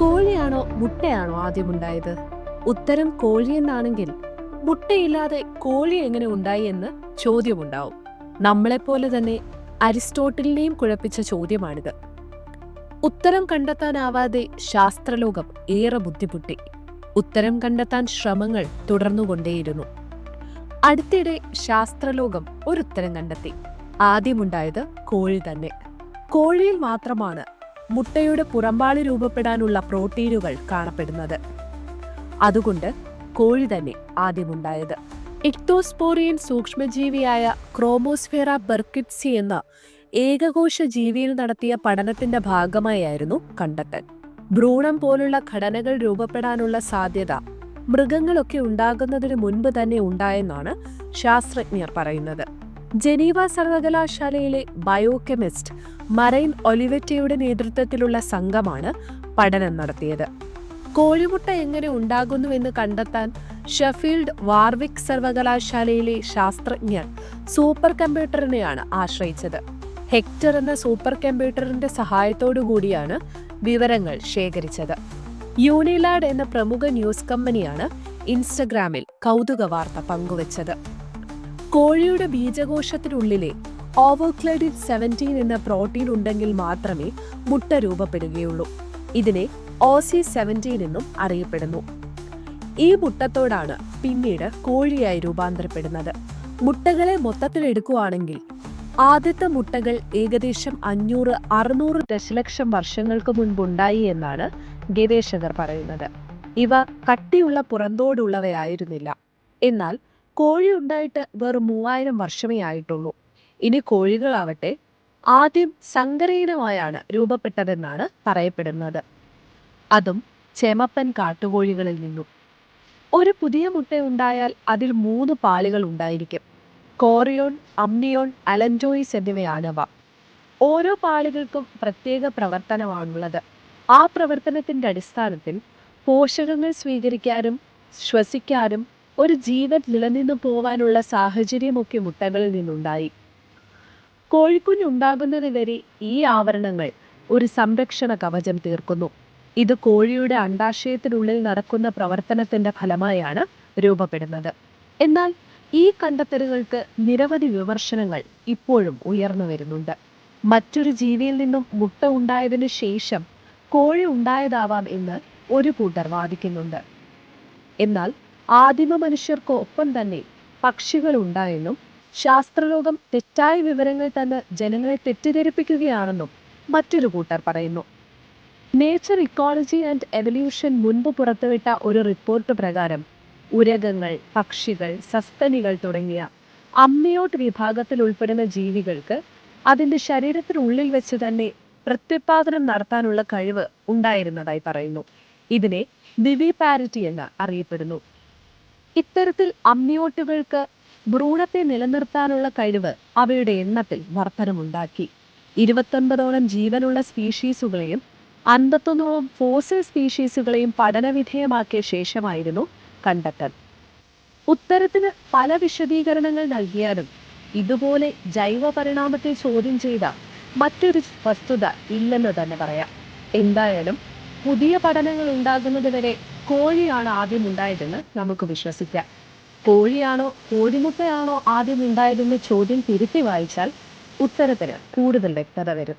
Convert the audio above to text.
കോഴിയാണോ മുട്ടയാണോ ആദ്യം ആദ്യമുണ്ടായത് ഉത്തരം കോഴി എന്നാണെങ്കിൽ മുട്ടയില്ലാതെ കോഴി എങ്ങനെ ഉണ്ടായി എന്ന് ചോദ്യമുണ്ടാവും. നമ്മളെപ്പോലെ തന്നെ അരിസ്റ്റോട്ടലിനെയും കുഴപ്പിച്ച ചോദ്യമാണിത്. ഉത്തരം കണ്ടെത്താനാവാതെ ശാസ്ത്രലോകം ഏറെ ബുദ്ധിമുട്ടി. ഉത്തരം കണ്ടെത്താൻ ശ്രമങ്ങൾ തുടർന്നുകൊണ്ടേയിരുന്നു. അടുത്തിടെ ശാസ്ത്രലോകം ഒരു ഉത്തരം കണ്ടെത്തി. ആദ്യമുണ്ടായത് കോഴി തന്നെ. കോഴിയിൽ മാത്രമാണ് മുട്ടയുടെ പുറമ്പാളി രൂപപ്പെടാനുള്ള പ്രോട്ടീനുകൾ കാണപ്പെടുന്നത്. അതുകൊണ്ട് കോഴി തന്നെ ആദ്യമുണ്ടായത്. ഇക്തോസ്പോറിയൻ സൂക്ഷ്മജീവിയായ ക്രോമോസ്ഫെറ ബെർക്കിറ്റ്സി എന്ന ഏകകോശ ജീവിയിൽ നടത്തിയ പഠനത്തിന്റെ ഭാഗമായായിരുന്നു കണ്ടെത്തൽ. ഭ്രൂണം പോലുള്ള ഘടനകൾ രൂപപ്പെടാനുള്ള സാധ്യത മൃഗങ്ങളൊക്കെ ഉണ്ടാകുന്നതിന് മുൻപ് തന്നെ ഉണ്ടായെന്നാണ് ശാസ്ത്രജ്ഞർ പറയുന്നത്. ജനീവ സർവകലാശാലയിലെ ബയോകെമിസ്റ്റ് മറൈൻ ഒലിവെറ്റയുടെ നേതൃത്വത്തിലുള്ള സംഘമാണ് പഠനം നടത്തിയത്. കോഴിമുട്ട എങ്ങനെ ഉണ്ടാകുന്നുവെന്ന് കണ്ടെത്താൻ ഷെഫീൽഡ് വാർവിക് സർവകലാശാലയിലെ ശാസ്ത്രജ്ഞർ സൂപ്പർ കമ്പ്യൂട്ടറിനെയാണ് ആശ്രയിച്ചത്. ഹെക്ടർ എന്ന സൂപ്പർ കമ്പ്യൂട്ടറിന്റെ സഹായത്തോടു കൂടിയാണ് വിവരങ്ങൾ ശേഖരിച്ചത്. യൂണിലാഡ് എന്ന പ്രമുഖ ന്യൂസ് കമ്പനിയാണ് ഇൻസ്റ്റഗ്രാമിൽ കൗതുക വാർത്ത പങ്കുവച്ചത്. കോഴിയുടെ ബീജകോശത്തിനുള്ളിലെ ഓവർക്ലൈഡിഡ് സെവന്റീൻ എന്ന പ്രോട്ടീൻ ഉണ്ടെങ്കിൽ മാത്രമേ മുട്ട രൂപപ്പെടുകയുള്ളൂ. ഇതിനെ ഓസി സെവന്റീൻ എന്നും അറിയപ്പെടുന്നു. ഈ മുട്ടത്തോടാണ് പിന്നീട് കോഴിയായി രൂപാന്തരപ്പെടുന്നത്. മുട്ടകളെ മൊത്തത്തിൽ എടുക്കുകയാണെങ്കിൽ ആദ്യത്തെ മുട്ടകൾ ഏകദേശം അഞ്ഞൂറ് അറുന്നൂറ് ദശലക്ഷം വർഷങ്ങൾക്ക് മുൻപുണ്ടായി എന്നാണ് ഗവേഷകർ പറയുന്നത്. ഇവ കട്ടിയുള്ള പുറന്തോടുള്ളവയായിരുന്നില്ല. എന്നാൽ കോഴി ഉണ്ടായിട്ട് വെറും മൂവായിരം വർഷമേ ആയിട്ടുള്ളൂ. ഇനി കോഴികളാവട്ടെ ആദ്യം സങ്കരയിനമായാണ് രൂപപ്പെട്ടതെന്നാണ് പറയപ്പെടുന്നത്. അതും ചെമപ്പൻ കാട്ടുകോഴികളിൽ നിന്നും. ഒരു പുതിയ മുട്ട ഉണ്ടായാൽ അതിൽ മൂന്ന് പാലുകൾ ഉണ്ടായിരിക്കും. കോറിയോൺ അമ്നിയോൺ അലൻജോയിസ് എന്നിവയാണവ. ഓരോ പാലുകൾക്കും പ്രത്യേക പ്രവർത്തനമാണുള്ളത്. ആ പ്രവർത്തനത്തിന്റെ അടിസ്ഥാനത്തിൽ പോഷകങ്ങൾ സ്വീകരിക്കാനും ശ്വസിക്കാനും ഒരു ജീവൻ നിലനിന്നു പോവാനുള്ള സാഹചര്യമൊക്കെ മുട്ടകളിൽ നിന്നുണ്ടായി. കോഴിക്കുഞ്ഞുണ്ടാകുന്നത് വരെ ഈ ആവരണങ്ങൾ ഒരു സംരക്ഷണ കവചം തീർക്കുന്നു. ഇത് കോഴിയുടെ അണ്ടാശയത്തിനുള്ളിൽ നടക്കുന്ന പ്രവർത്തനത്തിന്റെ ഫലമായാണ് രൂപപ്പെടുന്നത്. എന്നാൽ ഈ കണ്ടെത്തലുകൾക്ക് നിരവധി വിമർശനങ്ങൾ ഇപ്പോഴും ഉയർന്നു വരുന്നുണ്ട്. മറ്റൊരു ജീവിയിൽ നിന്നും മുട്ട ഉണ്ടായതിനു ശേഷം കോഴി ഉണ്ടായതാവാം എന്ന് ഒരു കൂട്ടർ വാദിക്കുന്നുണ്ട്. എന്നാൽ ആദിമ മനുഷ്യർക്ക് ഒപ്പം തന്നെ പക്ഷികൾ ഉണ്ടായെന്നും ശാസ്ത്രലോകം തെറ്റായ വിവരങ്ങൾ തന്ന് ജനങ്ങളെ തെറ്റിദ്ധരിപ്പിക്കുകയാണെന്നും മറ്റൊരു കൂട്ടർ പറയുന്നു. നേച്ചർ ഇക്കോളജി ആൻഡ് എവല്യൂഷൻ മുൻപ് പുറത്തുവിട്ട ഒരു റിപ്പോർട്ട് പ്രകാരം ഉരകങ്ങൾ പക്ഷികൾ സസ്തനികൾ തുടങ്ങിയ അമ്മയോട്ട് വിഭാഗത്തിൽ ഉൾപ്പെടുന്ന ജീവികൾക്ക് അതിന്റെ ശരീരത്തിനുള്ളിൽ വെച്ച് തന്നെ പ്രത്യുത്പാദനം നടത്താനുള്ള കഴിവ് ഉണ്ടായിരുന്നതായി പറയുന്നു. ഇതിനെ ദിവി പാരിറ്റി എന്ന് അറിയപ്പെടുന്നു. ഇത്തരത്തിൽ അമ്മിയോട്ടുകൾക്ക് ഭ്രൂണത്തെ നിലനിർത്താനുള്ള കഴിവ് അവയുടെ എണ്ണത്തിൽ വർധനമുണ്ടാക്കി ഇരുപത്തൊൻപതോളം ജീവനുള്ള സ്പീഷീസുകളെയും അൻപത്തൊന്നോളം ഫോസൽ സ്പീഷീസുകളെയും പഠനവിധേയമാക്കിയ ശേഷമായിരുന്നു കണ്ടെത്തൽ. ഉത്തരത്തിന് പല വിശദീകരണങ്ങൾ നൽകിയാലും ഇതുപോലെ ജൈവ പരിണാമത്തെ ചോദ്യം ചെയ്ത മറ്റൊരു വസ്തുത ഇല്ലെന്ന് തന്നെ പറയാം. എന്തായാലും പുതിയ പഠനങ്ങൾ ഉണ്ടാകുന്നത് വരെ കോഴിയാണ് ആദ്യം ഉണ്ടായതെന്ന് നമുക്ക് വിശ്വസിക്കാം. കോഴിയാണോ കോഴിമുട്ടയാണോ ആദ്യം ഉണ്ടായതെന്ന് ചോദ്യം തിരുത്തി വായിച്ചാൽ ഉത്തരത്തിന് കൂടുതൽ വ്യക്തത വരും.